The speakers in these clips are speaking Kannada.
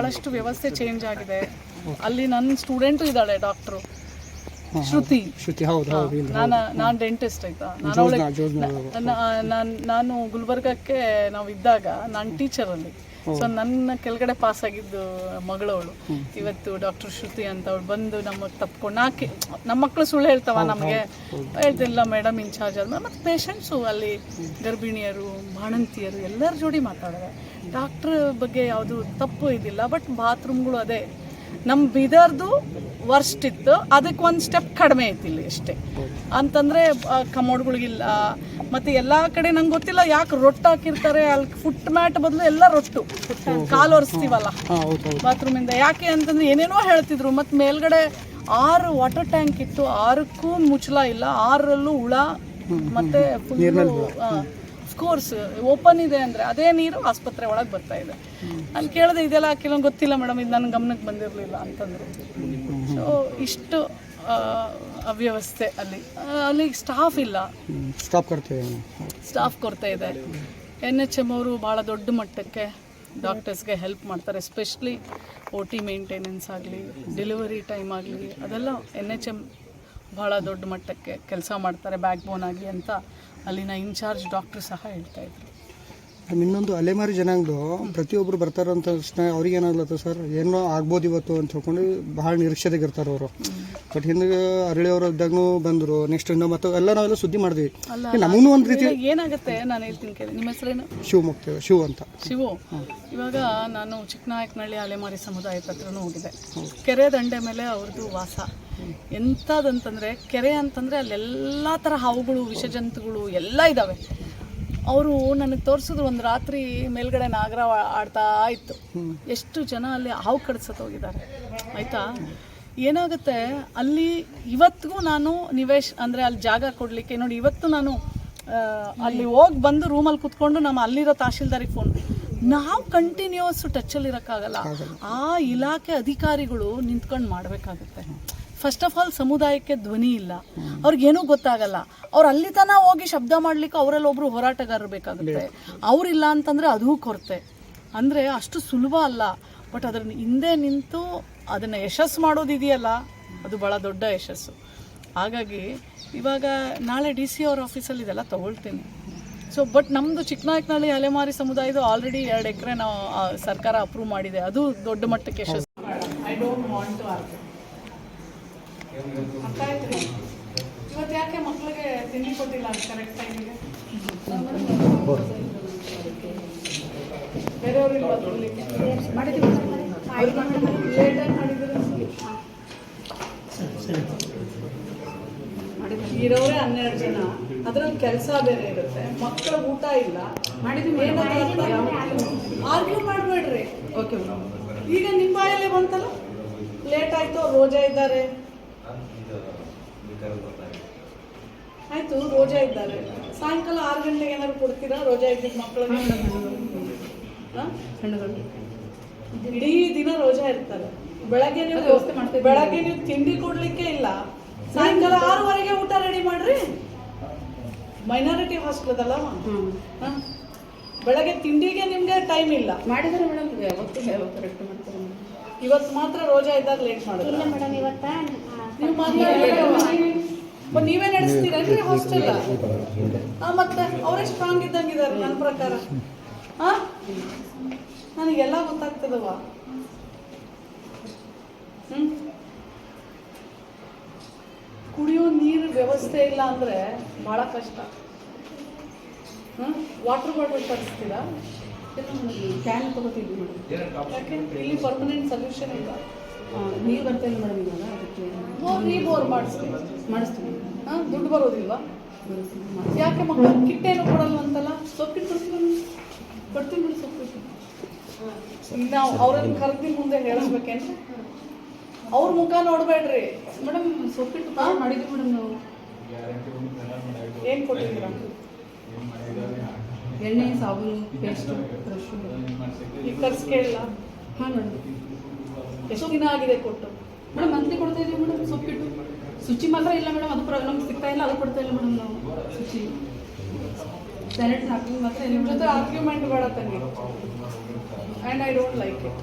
ಭಾಳಷ್ಟು ವ್ಯವಸ್ಥೆ ಚೇಂಜ್ ಆಗಿದೆ. ಅಲ್ಲಿ ನನ್ನ ಸ್ಟೂಡೆಂಟು ಇದ್ದಾಳೆ ಡಾಕ್ಟ್ರು ಶ್ರುತಿ. ಶ್ರುತಿ ಹೌದು ನಾನು ನಾನು ಡೆಂಟಿಸ್ಟ್ ಆಯ್ತಾ? ನಾನು ನಾನು ನಾನು ಗುಲ್ಬರ್ಗಕ್ಕೆ ನಾವು ಇದ್ದಾಗ ನಾನು ಟೀಚರ್ ಅಲ್ಲಿ. ಸೊ ನನ್ನ ಕೆಳಗಡೆ ಪಾಸ್ ಆಗಿದ್ದು ಮಗಳವಳು. ಇವತ್ತು ಡಾಕ್ಟರ್ ಶ್ರುತಿ ಅಂತ ಅವಳು ಬಂದು ನಮ್ಮ ತಪ್ಕೊಂಡು ನಾಕೆ ನಮ್ಮ ಮಕ್ಕಳು ಸುಳ್ಳು ಹೇಳ್ತಾವ ನಮಗೆ. ಹೇಳ್ತಿಲ್ಲ ಮೇಡಮ್ ಇನ್ಚಾರ್ಜ್ ಆದ್ಮೇಲೆ ಮತ್ತು ಪೇಷಂಟ್ಸು ಅಲ್ಲಿ ಗರ್ಭಿಣಿಯರು ಬಾಣಂತಿಯರು ಎಲ್ಲರ ಜೋಡಿ ಮಾತಾಡಿದೆ ಡಾಕ್ಟ್ರ್ ಬಗ್ಗೆ ಯಾವುದು ತಪ್ಪು ಇದಿಲ್ಲ ಬಟ್ ಬಾತ್ರೂಮ್ಗಳು ಅದೇ. ನಮ್ಮ ಬೀದರ್ದು ವರ್ಸ್ಟ್ ಇತ್ತು. ಅದಕ್ಕೆ ಒಂದು ಸ್ಟೆಪ್ ಕಡಿಮೆ ಐತಿ ಇಲ್ಲಿ ಅಷ್ಟೇ. ಅಂತಂದರೆ ಕಮೋಡ್ಗಳಿಗಿಲ್ಲ ಮತ್ತು ಎಲ್ಲ ಕಡೆ ನಂಗೆ ಗೊತ್ತಿಲ್ಲ ಯಾಕೆ ರೊಟ್ಟು ಹಾಕಿರ್ತಾರೆ ಅಲ್ಲಿ ಫುಟ್ ಮ್ಯಾಟ್ ಬದಲು ಎಲ್ಲ ರೊಟ್ಟು. ಕಾಲು ಒರೆಸ್ತೀವಲ್ಲ. ಬಾತ್ರೂಮಿಂದ. ಯಾಕೆ ಅಂತಂದ್ರೆ ಏನೇನೋ ಹೇಳ್ತಿದ್ರು. ಮತ್ತು ಮೇಲ್ಗಡೆ ಆರು ವಾಟರ್ ಟ್ಯಾಂಕ್ ಇತ್ತು. ಆರಕ್ಕೂ ಮುಚ್ಚಲ ಇಲ್ಲ. ಆರರಲ್ಲೂ ಹುಳ. ಮತ್ತೆ ಫುಲ್ಲು ಕೋರ್ಸ್ ಓಪನ್ ಇದೆ ಅಂದರೆ ಅದೇ ನೀರು ಆಸ್ಪತ್ರೆ ಒಳಗೆ ಬರ್ತಾ ಇದೆ. ನಾನು ಕೇಳಿದೆ ಇದೆಲ್ಲ ಕೆಲವೊಂದು ಗೊತ್ತಿಲ್ಲ ಮೇಡಮ್ ಇದು ನನ್ನ ಗಮನಕ್ಕೆ ಬಂದಿರಲಿಲ್ಲ ಅಂತಂದರು. ಸೊ ಇಷ್ಟು ಅವ್ಯವಸ್ಥೆ ಅಲ್ಲಿ. ಅಲ್ಲಿ ಸ್ಟಾಫ್ ಇಲ್ಲ. ಸ್ಟಾಫ್ ಕೊಡ್ತೇವೆ ಸ್ಟಾಫ್ ಕೊರತೆ ಇದೆ. ಎನ್ ಎಚ್ ಎಂ ಅವರು ಭಾಳ ದೊಡ್ಡ ಮಟ್ಟಕ್ಕೆ ಡಾಕ್ಟರ್ಸ್ಗೆ ಹೆಲ್ಪ್ ಮಾಡ್ತಾರೆ ಎಸ್ಪೆಷಲಿ ಒ ಟಿ ಮೇಂಟೆನೆನ್ಸ್ ಆಗಲಿ ಡೆಲಿವರಿ ಟೈಮ್ ಆಗಲಿ ಅದೆಲ್ಲ ಎನ್ ಎಚ್ ಎಂ ಭಾಳ ದೊಡ್ಡ ಮಟ್ಟಕ್ಕೆ ಕೆಲಸ ಮಾಡ್ತಾರೆ ಬ್ಯಾಕ್ ಬೋನ್ ಆಗಿ ಅಂತ ಅಲ್ಲಿನ ಇನ್ಚಾರ್ಜ್ ಡಾಕ್ಟ್ರು ಸಹ ಹೇಳ್ತಾ ಮೇಡಮ್, ಇನ್ನೊಂದು ಅಲೆಮಾರಿ ಜನಾಂಗದು ಪ್ರತಿಯೊಬ್ಬರು ಬರ್ತಾರಂತ ತಕ್ಷಣ ಅವ್ರಿಗೆ ಏನಾಗ್ಲತ್ತ ಸರ್ ಏನೋ ಆಗ್ಬೋದು ಇವತ್ತು ಅಂತ ಹೇಳ್ಕೊಂಡು ಭಾಳ ನಿರೀಕ್ಷೆದಾಗ ಇರ್ತಾರೆ ಅವರು. ಬಟ್ ಹಿಂದೆ ಅರಳಿಯವರು ಇದ್ದಾಗೂ ಬಂದರು ನೆಕ್ಸ್ಟ್ ಇನ್ನು ಮತ್ತೆ ಎಲ್ಲ ನಾವೆಲ್ಲ ಸುದ್ದಿ ಮಾಡಿದ್ವಿ. ನಮಗೂ ಒಂದು ರೀತಿ ಏನಾಗುತ್ತೆ? ನಾನು ಹೇಳ್ತೀನಿ ಕೇಳಿ. ನಿಮ್ಮ ಹೆಸರೇನು? ಶಿವ ಮುಕ್ತೇವೆ ಶಿವ ಅಂತ. ಶಿವು. ಇವಾಗ ನಾನು ಚಿಕ್ಕನಾಯಕನಹಳ್ಳಿ ಅಲೆಮಾರಿ ಸಮುದಾಯದ ಹತ್ರನೂ ಹೋಗಿದೆ ಕೆರೆ ದಂಡೆ ಮೇಲೆ ಅವ್ರದ್ದು ವಾಸ. ಎಂಥದಂತಂದರೆ ಕೆರೆ ಅಂತಂದರೆ ಅಲ್ಲೆಲ್ಲ ಥರ ಹಾವುಗಳು ವಿಷಜಂತುಗಳು ಎಲ್ಲ ಇದ್ದಾವೆ ಅವರು ನನಗೆ ತೋರಿಸಿದ್ರು ಒಂದು ರಾತ್ರಿ ಮೇಲ್ಗಡೆ ನಾಗರ ಆಡ್ತಾ ಇತ್ತು. ಎಷ್ಟು ಜನ ಅಲ್ಲಿ ಹಾವು ಕಡ್ಸತ್ ಹೋಗಿದ್ದಾರೆ. ಆಯಿತಾ? ಏನಾಗುತ್ತೆ ಅಲ್ಲಿ ಇವತ್ತಿಗೂ ನಾನು ನಿವೇಶ್ ಅಂದರೆ ಅಲ್ಲಿ ಜಾಗ ಕೊಡಲಿಕ್ಕೆ ನೋಡಿ ಇವತ್ತು ನಾನು ಅಲ್ಲಿ ಹೋಗಿ ಬಂದು ರೂಮಲ್ಲಿ ಕುತ್ಕೊಂಡು ನಮ್ಮ ಅಲ್ಲಿರೋ ತಹಶೀಲ್ದಾರಿಗೆ ಫೋನ್ ನಾವು ಕಂಟಿನ್ಯೂಸ್ ಟಚಲ್ಲಿ ಇರೋಕ್ಕಾಗಲ್ಲ. ಆ ಇಲಾಖೆ ಅಧಿಕಾರಿಗಳು ನಿಂತ್ಕೊಂಡು ಮಾಡಬೇಕಾಗುತ್ತೆ. ಫಸ್ಟ್ ಆಫ್ ಆಲ್ ಸಮುದಾಯಕ್ಕೆ ಧ್ವನಿ ಇಲ್ಲ. ಅವ್ರಿಗೇನೂ ಗೊತ್ತಾಗಲ್ಲ. ಅವ್ರು ಅಲ್ಲಿ ತನ ಹೋಗಿ ಶಬ್ದ ಮಾಡ್ಲಿಕ್ಕೆ ಅವರಲ್ಲಿ ಒಬ್ರು ಹೋರಾಟಗಾರರು ಬೇಕಾಗುತ್ತೆ. ಅವರಿಲ್ಲ ಅಂತಂದ್ರೆ ಅದೂ ಕೊರತೆ. ಅಂದರೆ ಅಷ್ಟು ಸುಲಭ ಅಲ್ಲ. ಬಟ್ ಅದರ ಹಿಂದೆ ನಿಂತು ಅದನ್ನು ಯಶಸ್ಸು ಮಾಡೋದಿದೆಯಲ್ಲ ಅದು ಭಾಳ ದೊಡ್ಡ ಯಶಸ್ಸು. ಹಾಗಾಗಿ ಇವಾಗ ನಾಳೆ ಡಿ ಸಿ ಅವ್ರ ಆಫೀಸಲ್ಲಿ ಇದೆಲ್ಲ ತೊಗೊಳ್ತೀನಿ. ಸೊ ಬಟ್ ನಮ್ಮದು ಚಿಕ್ಕನಾಯಕನಹಳ್ಳಿ ಅಲೆಮಾರಿ ಸಮುದಾಯದ ಆಲ್ರೆಡಿ ಎರಡು ಎಕರೆ ನಾವು ಸರ್ಕಾರ ಅಪ್ರೂವ್ ಮಾಡಿದೆ. ಅದು ದೊಡ್ಡ ಮಟ್ಟಕ್ಕೆ ಯಶಸ್ಸು. I don't want to argue ಅರ್ಥ ಆಯ್ತ್ರಿ ಇವತ್ತು ಯಾಕೆ ಮಕ್ಕಳಿಗೆ ತಿಂಡಿ ಕೊಟ್ಟಿಲ್ಲ ಅದು ಕರೆಕ್ಟ್ ಟೈಮಿಗೆ ಬೇರೆಯವ್ರಿಗೆ ಬರ್ಲಿಕ್ಕೆ ಲೇಟಾಗಿ ಮಾಡಿದ್ರೆ ಇರೋರೇ ಹನ್ನೆರಡು ಜನ. ಅದ್ರಲ್ಲಿ ಕೆಲಸ ಬೇರೆ ಇರುತ್ತೆ. ಮಕ್ಕಳ ಊಟ ಇಲ್ಲ. ಆರ್ಗ್ಯೂ ಮಾಡಬೇಡ್ರಿ. ಓಕೆ ಈಗ ನಿಮ್ಮ ಬಾಯಲ್ಲೇ ಬಂತಲ್ಲ? ಲೇಟ್ ಆಯ್ತು ರೋಜಾ ಇದ್ದಾರೆ. ಆಯ್ತು ರೋಜಾ ಇದ್ದಾರೆ. ಸಾಯಂಕಾಲ ಆರು ಗಂಟೆಗೆ ಏನಾದ್ರು ಕೊಡ್ತೀರಾ? ರೋಜಾ ಇದ್ದಿದ್ದ ಮಕ್ಕಳಿಗೆ ಹಾ? ಇಡೀ ದಿನ ರೋಜಾ ಇರ್ತಾರೆ. ಬೆಳಗ್ಗೆ ನೀವು ವ್ಯವಸ್ಥೆ ಮಾಡ್ತೀವಿ ಬೆಳಗ್ಗೆ ನೀವು ತಿಂಡಿ ಕೊಡ್ಲಿಕ್ಕೆ ಇಲ್ಲ. ಸಾಯಂಕಾಲ ಆರೂವರೆಗೆ ಊಟ ರೆಡಿ ಮಾಡ್ರಿ. ಮೈನಾರಿಟಿ ಹಾಸ್ಟೆಲ್ ಅದಲ್ಲ ಹಾ? ಬೆಳಗ್ಗೆ ತಿಂಡಿಗೆ ನಿಮ್ಗೆ ಟೈಮ್ ಇಲ್ಲ. ಮಾಡಿದ್ರೆ ಮೇಡಮ್. ಇವತ್ತು ಮಾತ್ರ ರೋಜಾ ಇದ್ದಾಗ ಲೇಟ್ ಮಾಡಿದ್ರೆ ಮೇಡಮ್ ಇವತ್ತ? ನೀವು ನಡೆಸ್ತೀರೇನ್ರಿ ಹಾಸ್ಟೆಲ್ ಮತ್ತೆ ಅವರೇ ಸ್ಟ್ರಾಂಗ್ ಇದ್ದಂಗಿದ್ದಾರೆ ನನ್ನ ಪ್ರಕಾರ. ಹಾ ನನಗೆಲ್ಲ ಗೊತ್ತಾಗ್ತದವ ಹ್ಮ್? ಕುಡಿಯೋ ನೀರು ವ್ಯವಸ್ಥೆ ಇಲ್ಲ ಅಂದ್ರೆ ಬಹಳ ಕಷ್ಟ. ಹ್ಮ್? ವಾಟರ್ ಬಾಟಲ್ ತರಿಸ್ತೀರಾ? ಕ್ಯಾನ್ ತಗೋತೀವಿ ಇಲ್ಲಿ ಪರ್ಮನೆಂಟ್ ಸೊಲ್ಯೂಷನ್ ಇಲ್ಲ. ನೀರು ಬರ್ತಾ ಇಲ್ಲ ಮೇಡಮ್ ಇವಾಗ ಅದಕ್ಕೆ ಬೋರ್ ಮಾಡಿಸ್ತೀವಿ. ಮಾಡಿಸ್ತೀವಿ. ಹಾಂ ದುಡ್ಡು ಬರೋದಿಲ್ವಾ? ಯಾಕೆ ಮಕ್ಕಳು ಕಿಟ್ಟೇನು ಕೊಡಲ್ವಂತಲ್ಲ ಸೊಪ್ಪಿಟ್ಟು ಕೊಡ್ತೀವಿ ಕೊಡ್ತೀನಿ ಬಿಡಿ ಸೊಪ್ಪಿಟ್ಟು. ನಾವು ಅವ್ರನ್ನ ಕರೆದಿ ಮುಂದೆ ಹೇಳಬೇಕೇನು ಅವ್ರ ಮುಖ ನೋಡಬೇಡ್ರಿ. ಮೇಡಮ್ ಸೊಪ್ಪಿಟ್ಟು ಕಾಲ್ ಮಾಡಿದ್ವಿ ಮೇಡಮ್ ನಾವು. ಏನು ಕೊಟ್ಟಿದ್ದೀರ? ಎಣ್ಣೆ ಸಾಬೂನು ಪೇಸ್ಟು ಬ್ರಷ್. ಈಗ ಕರ್ಸ್ ಕೇಳಿಲ್ಲ? ಹಾಂ ಮೇಡಮ್ ಎಷ್ಟು ದಿನ ಆಗಿದೆ ಕೊಟ್ಟು. ಮೇಡಮ್ ಮಂತ್ಲಿ ಕೊಡ್ತಾ ಇದೀವಿ ಮೇಡಮ್, ಸೊಪ್ಪಿಟ್ಟು. ಶುಚಿ ಮಾತ್ರ ಇಲ್ಲ ಮೇಡಮ್, ಅದು ಪ್ರಾಬ್ಲಮ್ ಸಿಗ್ತಾ ಇಲ್ಲ, ಅದು ಕೊಡ್ತಾ ಇಲ್ಲ ಮೇಡಮ್ ನಾವು. ಶುಚಿ ಸ್ಯಾನಿಟೈಸ್ ಹಾಕಿ ಮಾತ್ರ ನಿಮ್ಮ ಜೊತೆ ಆರ್ಗ್ಯುಮೆಂಟ್ ಬೇಡ ತಂಗಿ and I don't like it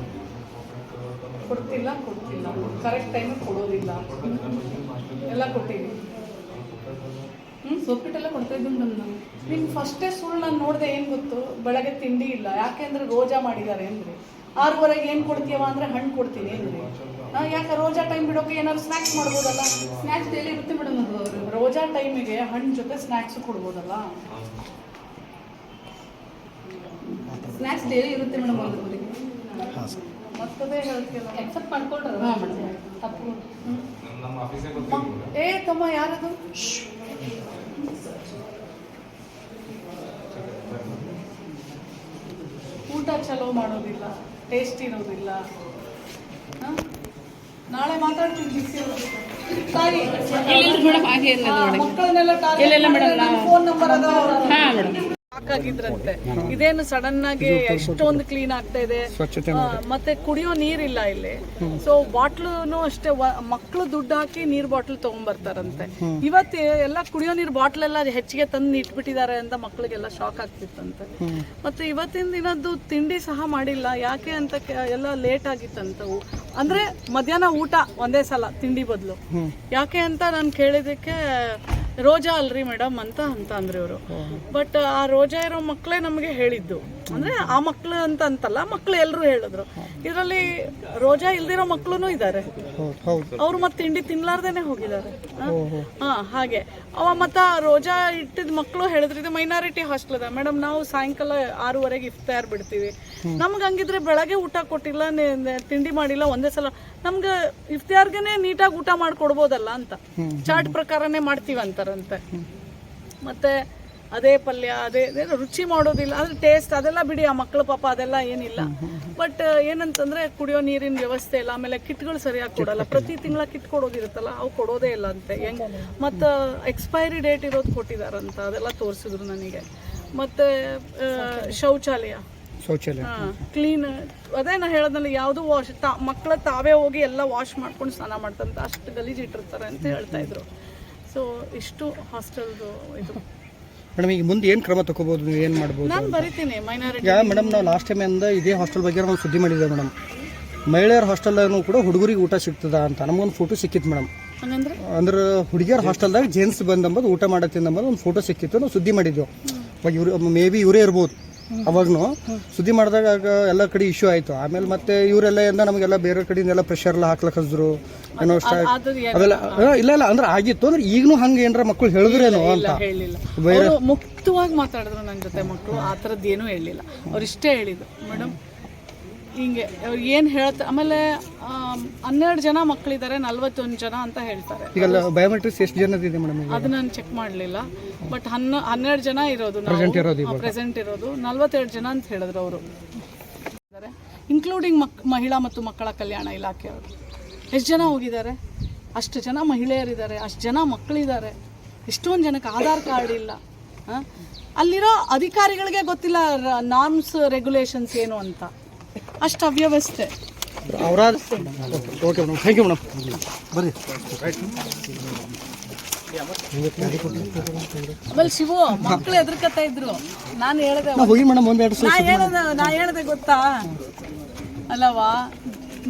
ಕೊಡ್ತಿಲ್ಲ ಕೊಡ್ತಿಲ್ಲ. ಕರೆಕ್ಟ್ ಟೈಮಿಗೆ ಕೊಡೋದಿಲ್ಲ. ಎಲ್ಲ ಕೊಟ್ಟಿದ್ದೀವಿ ಹ್ಞೂ ಸೊಪ್ಪಿಟ್ಟೆಲ್ಲ ಕೊಡ್ತಾ ಇದ್ದೀನಿ ಮೇಡಮ್ ನಾನು ನಿಮ್ಗೆ ಫಸ್ಟೇ ಸುಳ್ಳು ನಾನು ನೋಡಿದೆ, ಏನು ಗೊತ್ತು? ಬೆಳಗ್ಗೆ ತಿಂಡಿ ಇಲ್ಲ. ಯಾಕೆಂದ್ರೆ ರೋಜಾ ಮಾಡಿದ್ದಾರೆ ಅಂದ್ರಿ. ಆರೂವರೆಗೆ ಏನು ಕೊಡ್ತೀಯವ ಅಂದ್ರೆ ಹಣ್ಣು ಕೊಡ್ತೀನಿ ಅಂದ್ರಿ. ಯಾಕೆ ರೋಜಾ ಟೈಮ್ ಬಿಡೋಕೆ ಏನಾದ್ರು ಸ್ನ್ಯಾಕ್ಸ್ ಮಾಡ್ಬೋದಲ್ಲ? ಸ್ನ್ಯಾಕ್ಸ್ ಡೈಲಿ ಇರುತ್ತೆ ಮೇಡಮ್ ಅದು ಅವರು. ರೋಜಾ ಟೈಮಿಗೆ ಹಣ್ಣು ಜೊತೆ ಸ್ನ್ಯಾಕ್ಸ್ ಕೊಡ್ಬೋದಲ್ಲ? ಸ್ನ್ಯಾಕ್ಸ್ ಡೈಲಿ ಇರುತ್ತೆ ಮೇಡಮ್ ಅದು ಅವರಿಗೆ ಮತ್ತದೇ ಹೇಳ್ತಿಲ್ಲ ಎಕ್ಸೆಪ್ಟ್ ಮಾಡ್ಕೊಂಡ್ರು ಹಾಂ ಮೇಡಮ್. ತಪ್ಪು ಏ ತಮ್ಮ ಯಾರದು? ಊಟ ಚಲೋ ಮಾಡೋದಿಲ್ಲ. ಟೇಸ್ಟ್ ಇರೋದಿಲ್ಲ. ನಾಳೆ ಮಾತಾಡ್ತೀನಿ ಸಾರಿ ಮೇಡಮ್ ಹಾಗೆ ಮಕ್ಕಳನ್ನೆಲ್ಲ ಇಲ್ಲ, ನಾವು- ಫೋನ್ ನಂಬರ್ ಅದ ಹಾಂ ಮೇಡಮ್ ಸಾಕಾಗಿದ್ರಂತೆ ಇದೇನು ಸಡನ್ ಆಗಿ ಎಷ್ಟೊಂದು ಕ್ಲೀನ್ ಆಗ್ತಾ ಇದೆ. ಮತ್ತೆ ಕುಡಿಯೋ ನೀರಿಲ್ಲ ಇಲ್ಲಿ. ಸೊ ಬಾಟ್ಲುನು ಅಷ್ಟೇ ಮಕ್ಕಳು ದುಡ್ಡು ಹಾಕಿ ನೀರ್ ಬಾಟ್ಲ್ ತಗೊಂಡ್ಬರ್ತಾರಂತೆ ಇವತ್ತು ಎಲ್ಲ ಕುಡಿಯೋ ನೀರ್ ಬಾಟ್ಲ್ ಎಲ್ಲ ಹೆಚ್ಚಿಗೆ ತಂದು ಇಟ್ಬಿಟ್ಟಿದ್ದಾರೆ ಅಂತ ಮಕ್ಳಿಗೆಲ್ಲ ಶಾಕ್ ಆಗ್ತಿತ್ತಂತೆ. ಮತ್ತೆ ಇವತ್ತಿನ ದಿನದ್ದು ತಿಂಡಿ ಸಹ ಮಾಡಿಲ್ಲ. ಯಾಕೆ ಅಂತ ಎಲ್ಲ ಲೇಟ್ ಆಗಿತ್ತಂತವು ಅಂದ್ರೆ ಮಧ್ಯಾಹ್ನ ಊಟ ಒಂದೇ ಸಲ ತಿಂಡಿ ಬದಲು. ಯಾಕೆ ಅಂತ ನಾನು ಕೇಳಿದಕ್ಕೆ ರೋಜಾ ಅಲ್ರಿ ಮೇಡಮ್ ಅಂತ ಅಂತ ಅಂದ್ರು ಇವರು. ಬಟ್ ಆ ರೋಜಾ ಇರೋ ಮಕ್ಕಳೇ ನಮಗೆ ಹೇಳಿದ್ದು. ಅಂದ್ರೆ ಆ ಮಕ್ಳು ಅಂತ ಅಂತಲ್ಲ ಮಕ್ಳು ಎಲ್ಲರೂ ಹೇಳಿದ್ರು. ಇದರಲ್ಲಿ ರೋಜಾ ಇಲ್ದಿರೋ ಮಕ್ಳು ಇದ್ದಾರೆ. ಅವ್ರು ಮತ್ತೆ ತಿಂಡಿ ತಿನ್ಲಾರ್ದೇನೆ ಹೋಗಿದ್ದಾರೆ. ಹಾ? ಹಾಗೆ. ಅವ ಮತ್ತ ರೋಜಾ ಇಟ್ಟಿದ ಮಕ್ಕಳು ಹೇಳಿದ್ರು ಇದು ಮೈನಾರಿಟಿ ಹಾಸ್ಟೆಲ್ ಅದ. ಮೇಡಮ್ ನಾವು ಸಾಯಂಕಾಲ ಆರೂವರೆಗೆ ಇಫ್ತಾರ್ ಬಿಡ್ತೀವಿ. ನಮ್ಗೆ ಹಂಗಿದ್ರೆ ಬೆಳಗ್ಗೆ ಊಟ ಕೊಟ್ಟಿಲ್ಲ ತಿಂಡಿ ಮಾಡಿಲ್ಲ ಒಂದೇ ಸಲ. ನಮ್ಗೆ ಇಫ್ತಾರ್ಗೆನೆ ನೀಟಾಗಿ ಊಟ ಮಾಡ್ಕೊಡ್ಬೋದಲ್ಲ ಅಂತ. ಚಾಟ್ ಪ್ರಕಾರನೇ ಮಾಡ್ತೀವಿ ಅಂತಾರಂತೆ ಮತ್ತೆ ಅದೇ ಪಲ್ಯ ಅದೇ ಏನು ರುಚಿ ಮಾಡೋದಿಲ್ಲ. ಅದ್ರ ಟೇಸ್ಟ್ ಅದೆಲ್ಲ ಬಿಡಿ ಆ ಮಕ್ಕಳು ಪಾಪ ಅದೆಲ್ಲ ಏನಿಲ್ಲ. ಬಟ್ ಏನಂತಂದ್ರೆ ಕುಡಿಯೋ ನೀರಿನ ವ್ಯವಸ್ಥೆ ಇಲ್ಲ. ಆಮೇಲೆ ಕಿಟ್ಗಳು ಸರಿಯಾಗಿ ಕೊಡಲ್ಲ. ಪ್ರತಿ ತಿಂಗಳ ಕಿಟ್ ಕೊಡೋದಿರುತ್ತಲ್ಲ ಅವು ಕೊಡೋದೇ ಇಲ್ಲ ಅಂತೆ. ಹೆಂಗೆ ಮತ್ತು ಎಕ್ಸ್ಪೈರಿ ಡೇಟ್ ಇರೋದು ಕೊಟ್ಟಿದಾರಂತ ಅದೆಲ್ಲ ತೋರಿಸಿದ್ರು ನನಗೆ. ಮತ್ತೆ ಶೌಚಾಲಯ. ಶೌಚಾಲಯ. ಕ್ಲೀನ್ ಅದೇ ನಾ ಹೇಳೋದ್ನಲ್ಲಿ ಯಾವುದು ವಾಶ್ ತಾ ಮಕ್ಕಳ ತಾವೇ ಹೋಗಿ ಎಲ್ಲ ವಾಶ್ ಮಾಡ್ಕೊಂಡು ಸ್ನಾನ ಮಾಡ್ತಂತ ಅಷ್ಟು ಗಲೀಜು ಇಟ್ಟಿರ್ತಾರೆ ಅಂತ ಹೇಳ್ತಾ ಇದ್ರು. ಸೊ ಇಷ್ಟು ಹಾಸ್ಟೆಲ್ದು ಇದು. ಮೇಡಮ್ ಈಗ ಮುಂದೆ ಏನು ಕ್ರಮ ತಗೋಬೋದು ನೀವು ಏನು ಮಾಡ್ಬೋದು ನಾನು ಬರಿತೀನಿ ಮೈನಾರಿಟಿ ಈಗ ಮೇಡಮ್ ನಾವು ಲಾಸ್ಟ್ ಟೈಮ್ ಇಂದ ಇದೇ ಹಾಸ್ಟೆಲ್ ಬಗ್ಗೆ ಒಂದು ಸುದ್ದಿ ಮಾಡಿದ್ದೇವೆ ಮೇಡಮ್. ಮಹಿಳೆಯರ ಹಾಸ್ಟೆಲ್ದಾಗೂ ಕೂಡ ಹುಡುಗರಿಗೆ ಊಟ ಸಿಗ್ತದ ಅಂತ. ನಮಗೊಂದು ಫೋಟೋ ಸಿಕ್ಕಿತ್ತು ಮೇಡಮ್. ಹಂಗಂದ್ರೆ? ಅಂದ್ರೆ ಹುಡುಗಿಯರ ಹಾಸ್ಟೆಲ್ದಾಗ ಜೇನ್ಸ್ ಬಂದಂಬದು ಊಟ ಮಾಡತ್ತಿಂದಂಬದು ಒಂದು ಫೋಟೋ ಸಿಕ್ಕಿತ್ತು ನಾವು ಸುದ್ದಿ ಮಾಡಿದ್ದೆವು. ಅವಾಗ ಇವ್ರು ಮೇ ಬಿ ಇವರೇ ಇರ್ಬೋದು. ಅವಾಗ್ನು ಸುದ್ದಿ ಮಾಡಿದಾಗ ಆಗ ಎಲ್ಲ ಕಡೆ ಇಶ್ಯೂ ಆಯಿತು. ಆಮೇಲೆ ಮತ್ತೆ ಇವರೆಲ್ಲ ಎಂದ ನಮಗೆಲ್ಲ ಬೇರೆ ಕಡೆಯಿಂದ ಎಲ್ಲ ಪ್ರೆಷರ್ ಎಲ್ಲ ಹಾಕ್ಲಕ್ಕೆ ಹಚ್ಚಿದ್ರು ಏನೋ ಸ್ಟಾ- ಅದು ಅವೆಲ್ಲ ಆ, ಇಲ್ಲ ಇಲ್ಲ ಅಂದ್ರೆ ಆಗಿತ್ತು ಅಂದ್ರೆ ಈಗನು ಹಂಗೆ ಏನಾರ ಮಕ್ಕಳು ಹೇಳಿದ್ರೇನೋ ಅಂತ. ಹೇಳಿಲ್ಲ. ಅವರು ಮುಕ್ತವಾಗಿ ಮಾತಾಡಿದ್ರು ನನ್ನ ಜೊತೆ ಮಕ್ಕಳು ಆ ಥರದ್ದು ಏನೂ ಹೇಳಿಲ್ಲ. ಅವ್ರು ಇಷ್ಟೇ ಹೇಳಿದ್ದು ಮೇಡಮ್ ಹಿಂಗೆ ಅವ್ರು ಏನು ಹೇಳ್ತಾ ಆಮೇಲೆ ಆಮ್, ಹನ್ನೆರಡು ಜನ ಮಕ್ಕಳಿದ್ದಾರೆ ನಲ್ವತ್ತೊಂದು ಜನ ಅಂತ ಹೇಳ್ತಾರೆ. ಈಗ ಬಯೋಮೆಟ್ರಿಕ್ಸ್ ಎಷ್ಟು ಜನದಿದೆ ಮೇಡಮ್ ಈಗ? ಅದು ನಾನು ಚೆಕ್ ಮಾಡಲಿಲ್ಲ. ಬಟ್ ಹನ್ನ ಹನ್ನೆರಡು ಜನ ಇರೋದು ಇರೋದು ಪ್ರೆಸೆಂಟ್ ಇರೋದು. ನಲ್ವತ್ತೆರಡು ಜನ ಅಂತ ಹೇಳಿದ್ರು ಅವರು. ಇನ್ಕ್ಲೂಡಿಂಗ್ ಮಕ್ ಮಹಿಳಾ ಮತ್ತು ಮಕ್ಕಳ ಕಲ್ಯಾಣ ಇಲಾಖೆಯವರು ಎಷ್ಟು ಜನ ಹೋಗಿದ್ದಾರೆ? ಅಷ್ಟು ಜನ ಮಹಿಳೆಯರಿದ್ದಾರೆ ಅಷ್ಟು ಜನ ಮಕ್ಕಳಿದ್ದಾರೆ. ಎಷ್ಟೊಂದು ಜನಕ್ಕೆ ಆಧಾರ್ ಕಾರ್ಡ್ ಇಲ್ಲ? ಅಲ್ಲಿರೋ ಅಧಿಕಾರಿಗಳಿಗೆ ಗೊತ್ತಿಲ್ಲ ನಾರ್ಮ್ಸ್ ರೆಗ್ಯುಲೇಷನ್ಸ್ ಏನು ಅಂತ. ಅಷ್ಟು ಅವ್ಯವಸ್ಥೆ. Okay madam thank you madam ಬರ್ರಿ. ಆಮೇಲೆ ಶಿವು ಮಕ್ಕಳು ಎದುರ್ಕತ್ತಾ ಇದ್ರು. ನಾನು ಹೇಳಿದೆ ಹೋಗಿ ಮೇಡಮ್ ಒಂದೆರಡು ನಾ ಹೇಳದ ನಾ ಹೇಳ್ದೆ ಗೊತ್ತಾ? ಅಲ್ಲವಾ?